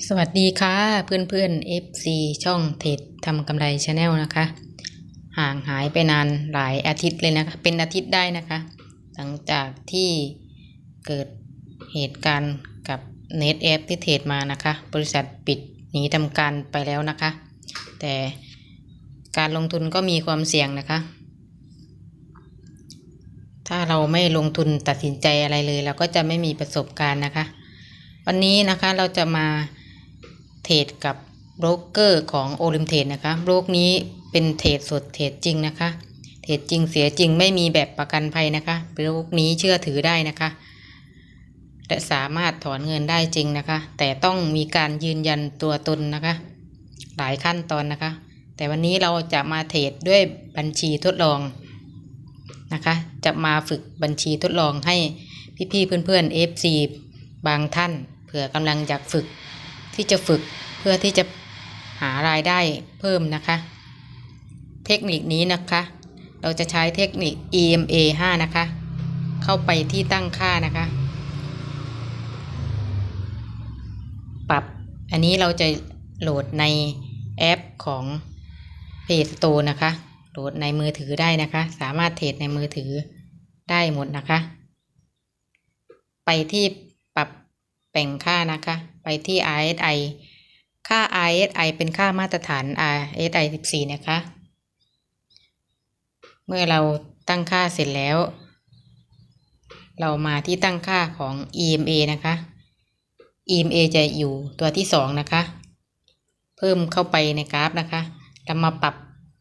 สวัสดีค่ะเพื่อนเพื่อน FC ช่องเทรดทำกำไรชาแนลนะคะ ห่างหายไปนานหลายอาทิตย์เลยนะคะ เป็นอาทิตย์ได้นะคะ หลังจากที่เกิดเหตุการณ์กับเน็ตแอปที่เทรดมานะคะ บริษัทปิดหนีทำการไปแล้วนะคะ แต่การลงทุนก็มีความเสี่ยงนะคะ ถ้าเราไม่ลงทุนตัดสินใจอะไรเลย เราก็จะไม่มีประสบการณ์นะคะ วันนี้นะคะเราจะมา เทรดกับโบรกเกอร์ของโอลิมเทรดนะคะโบรกนี้เป็นเทรดสดเทรดจริงนะคะ เทรดจริงเสียจริงไม่มีแบบประกันภัยนะคะโบรกนี้เชื่อถือได้นะคะ และสามารถถอนเงินได้จริงนะคะ แต่ต้องมีการยืนยันตัวตนนะคะ หลายขั้นตอนนะคะ แต่วันนี้เราจะมาเทรดด้วยบัญชีทดลองนะคะ จะมาฝึกบัญชีทดลองให้พี่ๆเพื่อนๆ FC บางท่านเผื่อกำลังอยากฝึก ที่จะฝึกเพื่อที่จะหารายได้เพิ่มนะคะ เทคนิคนี้นะคะ เราจะใช้เทคนิค EMA 5 นะคะ เข้าไปที่ตั้งค่านะคะ ปรับอันนี้เราจะโหลดในแอปของ Play Store นะคะ โหลดในมือถือได้นะคะ สามารถเทรดในมือถือได้หมดนะคะ ไปที่ปรับแบ่งค่านะคะ ไปที่ RSI ค่า RSI เป็นค่ามาตรฐาน RSI 14 นะคะ เมื่อเราตั้งค่าเสร็จแล้ว เรามาที่ตั้งค่าของ EMA นะคะ EMA จะอยู่ตัวที่สองนะคะ เพิ่มเข้าไปในกราฟนะคะเรามาปรับ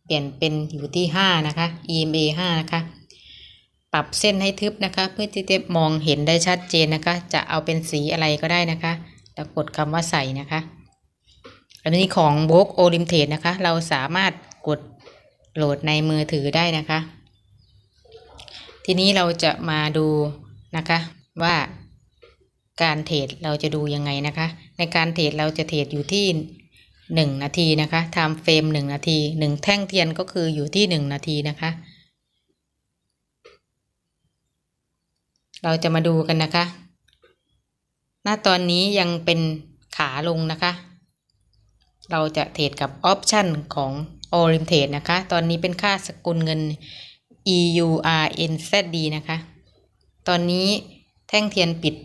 เปลี่ยนเป็นอยู่ที่ห้านะคะ EMA ห้านะคะ ปรับเส้นให้ทึบนะคะ เพื่อที่จะมองเห็นได้ชัดเจนนะคะ จะเอาเป็นสีอะไรก็ได้นะคะ แล้วกดคำว่าใส่นะคะ อันนี้ของโบกโอลิมเทดนะคะ เราสามารถกดโหลดในมือถือได้นะคะ ทีนี้เราจะมาดูนะคะว่าการเทรดเราจะดูยังไงนะคะ ในการเทรดเราจะเทรดอยู่ที่หนึ่งนาทีนะคะไทม์เฟรมหนึ่งนาทีหนึ่งแท่งเทียนก็คืออยู่ที่หนึ่งนาทีนะคะ เราจะมาดูกันนะคะ หน้าตอนนี้ยังเป็นขาลงนะคะ เราจะเทรดกับออปชันของ o r i m t a d e นะคะ ตอนนี้เป็นค่าสกุลเงิน EURNZD นะคะ ตอนนี้แท่งเทียนปิด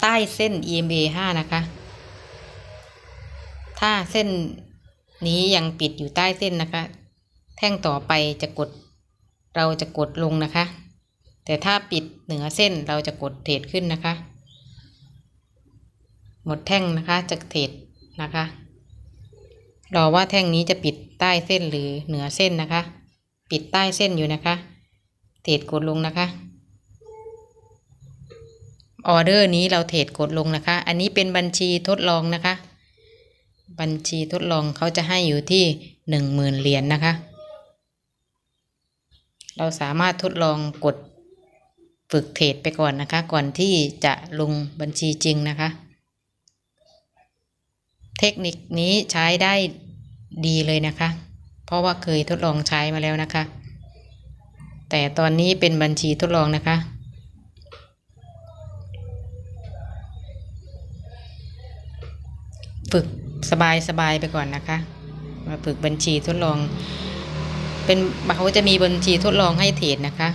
ใต้เส้น EMA 5 นะคะ ถ้าเส้นนี้ยังปิดอยู่ใต้เส้นนะคะ แท่งต่อไปจะกดเราจะกดลงนะคะ แต่ถ้าปิดเหนือเส้นเราจะกดเทรดขึ้นนะคะ หมดแท่งนะคะจะเทรดนะคะ รอว่าแท่งนี้จะปิดใต้เส้นหรือเหนือเส้นนะคะ ปิดใต้เส้นอยู่นะคะเทรดกดลงนะคะออเดอร์นี้เราเทรดกดลงนะคะ อันนี้เป็นบัญชีทดลองนะคะ บัญชีทดลองเขาจะให้อยู่ที่หนึ่งหมื่นเหรียญนนะคะ เราสามารถทดลองกดฝึกเทรดไปก่อนนะคะ ก่อนที่จะลงบัญชีจริงนะคะ ทคนิคนี้ใช้ได้ดีเลยนะคะ เพราะว่าเคยทดลองใช้มาแล้วนะคะ แต่ตอนนี้เป็นบัญชีทดลองนะคะ ฝึกสบายสบายไปก่อนนะคะ มาฝึกบัญชีทดลอง เป็นเขาจะมีบัญชีทดลองให้เทรดนะคะ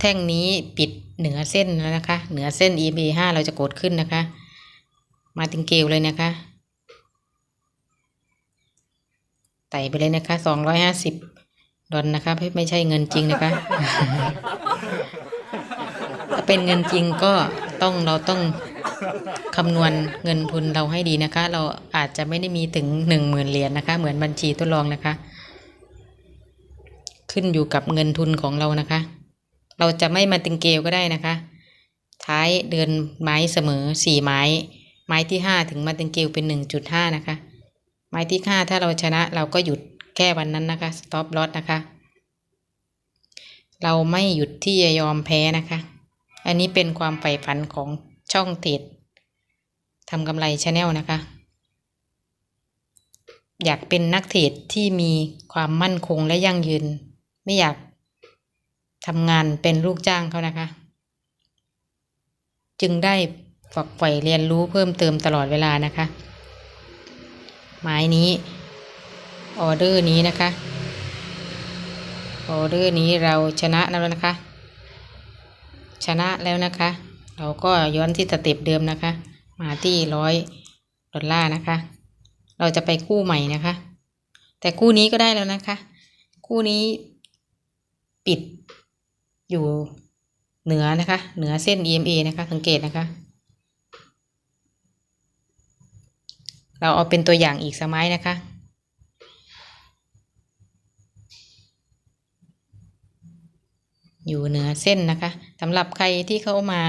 แท่งนี้ปิดเหนือเส้นแล้วนะคะ เหนือเส้น EB ห้าเราจะกดขึ้นนะคะ มาติงเกลเลยนะคะ ไต่ไปเลยนะคะสองร้อยห้าสิบดอลนะคะไม่ไม่ใช่เงินจริงนะคะ ถ้าเป็นเงินจริงก็ต้องเราต้องคำนวณเงินทุนเราให้ดีนะคะ เราอาจจะไม่ได้มีถึงหนึ่งหมื่นเหรียญนะคะ เหมือนบัญชีทดลองนะคะ ขึ้นอยู่กับเงินทุนของเรานะคะ เราจะไม่มาติงเกลก็ได้นะคะ ท้ายเดือนไม้เสมอสี่ไม้ ไม้ที่ห้าถึงมาติงเกลเป็นหนึ่งจุดห้านะคะ ไม้ที่ห้าถ้าเราชนะเราก็หยุดแค่วันนั้นนะคะ stop loss นะคะ เราไม่หยุดที่จะยอมแพ้นะคะ อันนี้เป็นความใฝ่ฝันของช่องเทรดทำกำไรชาแนลนะคะ อยากเป็นนักเทรดที่มีความมั่นคงและยั่งยืน ไม่อยากทำงานเป็นลูกจ้างเขานะคะ จึงได้ ฝักใฝ่เรียนรู้เพิ่มเติมตลอดเวลานะคะหมายนี้ออเดอร์นี้นะคะออเดอร์นี้เราชนะแล้วนะคะ ชนะแล้วนะคะ เราก็ย้อนที่สเต็ปเดิมนะคะ มาที่ร้อยดอลลาร์นะคะ เราจะไปกู้ใหม่นะคะ แต่กู้นี้ก็ได้แล้วนะคะกู้นี้ปิดอยู่เหนือนะคะ เหนือเส้น EMA นะคะ สังเกตนะคะ เราเอาเป็นตัวอย่างอีกสมัยนะคะ อยู่เหนือเส้นนะคะสำหรับใครที่เข้ามา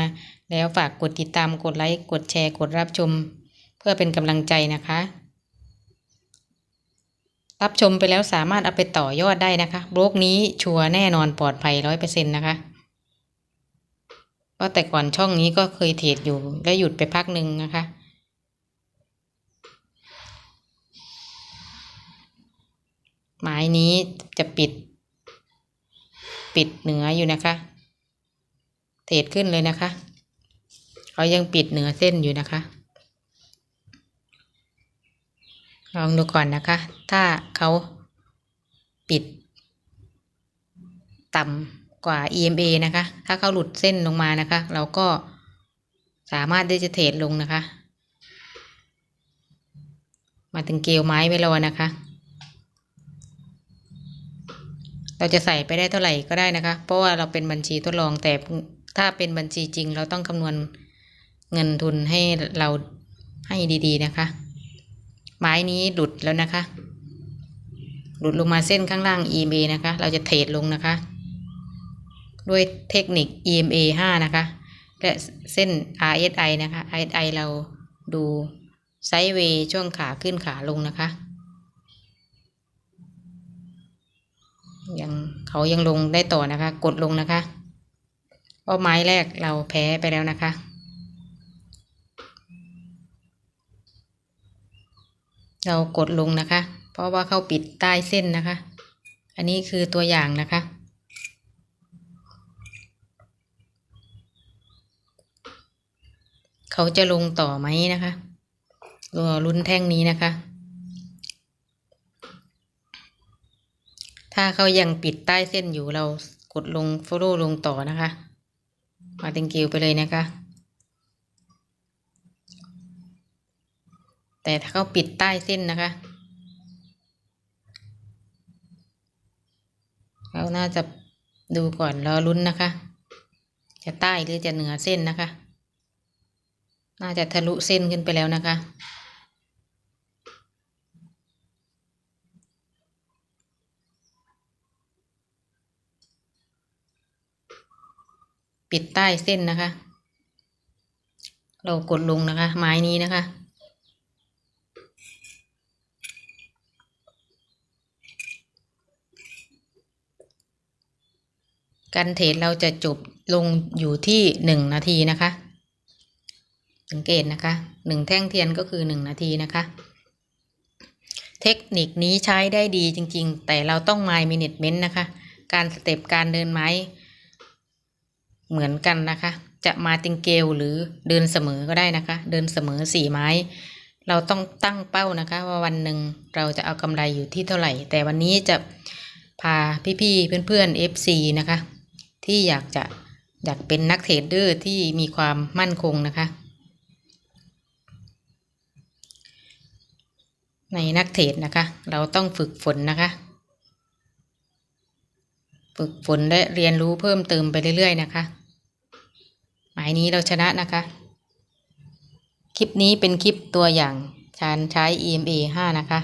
แล้วฝากกดติดตามกดไลค์กดแชร์กดรับชม เพื่อเป็นกำลังใจนะคะ รับชมไปแล้วสามารถเอาไปต่อยอดได้นะคะบล็อกนี้ชัวร์แน่นอนปลอดภัยร้อยเปอร์เซ็นต์นะคะเพราะแต่ก่อนช่องนี้ก็เคยเทรดอยู่และหยุดไปพักหนึ่งนะคะ หมายนี้จะปิด ปิดเหนืออยู่นะคะเทรดขึ้นเลยนะคะเขายังปิดเหนือเส้นอยู่นะคะ ลองดูก่อนนะคะ ถ้าเขาปิด ต่ำกว่า EMA นะคะ ถ้าเขาหลุดเส้นลงมานะคะ เราก็สามารถที่จะเทรดลงนะคะ มาถึงเกลียวไม้ไว้รอนะคะ เราจะใส่ไปได้เท่าไหร่ก็ได้นะคะ เพราะว่าเราเป็นบัญชีทดลองแต่ถ้าเป็นบัญชีจริง เราต้องคำนวณเงินทุนให้เราให้ดีๆนะคะ ไม้นี้หลุดแล้วนะคะ หลุดลงมาเส้นข้างล่าง EMA นะคะ เราจะเทรดลงนะคะ ด้วยเทคนิค EMA 5 นะคะ และเส้น RSI นะคะ RSI เราดูไซด์เวย์ช่วงขาขึ้นขาลงนะคะ ยังเขายังลงได้ต่อนะคะ กดลงนะคะเพราะไม้แรกเราแพ้ไปแล้วนะคะ เรากดลงนะคะ เพราะว่าเขาปิดใต้เส้นนะคะ อันนี้คือตัวอย่างนะคะเขาจะลงต่อไหมนะคะรอลุ้นแท่งนี้นะคะ ถ้าเขายังปิดใต้เส้นอยู่เรากดลง follow ลงต่อนะคะ มาติงกิวไปเลยนะคะ แต่ถ้าเขาปิดใต้เส้นนะคะเราน่าจะดูก่อนรอลุ้นนะคะ จะใต้หรือจะเหนือเส้นนะคะ น่าจะทะลุเส้นขึ้นไปแล้วนะคะ ปิดใต้เส้นนะคะ เรากดลงนะคะ ไม้นี้นะคะ การเทรดเราจะจบลงอยู่ที่หนึ่งนาทีนะคะ สังเกตนะคะหนึ่งแท่งเทียนก็คือหนึ่งนาทีนะคะ เทคนิคนี้ใช้ได้ดีจริง ๆ แต่เราต้อง My Management นะคะ การสเต็ปการเดินไม้ เหมือนกันนะคะ จะมาติงเกลหรือเดินเสมอก็ได้นะคะ เดินเสมอสี่ไม้ เราต้องตั้งเป้านะคะ ว่าวันหนึ่งเราจะเอากำไรอยู่ที่เท่าไหร่ แต่วันนี้จะพาพี่ๆเพื่อนๆ FC นะคะ ที่อยากจะอยากเป็นนักเทรดเดอร์ที่มีความมั่นคงนะคะ ในนักเทรดนะคะ เราต้องฝึกฝนนะคะ ฝึกฝนและเรียนรู้เพิ่มเติมไปเรื่อยๆนะคะ หมายนี้เราชนะนะคะ คลิปนี้เป็นคลิปตัวอย่างการใช้ EMA 5 นะคะ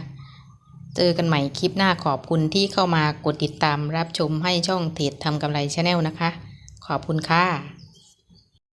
เจอกันใหม่คลิปหน้าขอบคุณที่เข้ามากดติดตามรับชมให้ช่องเทรดทำกำไรชาแนลนะคะ ขอบคุณค่ะ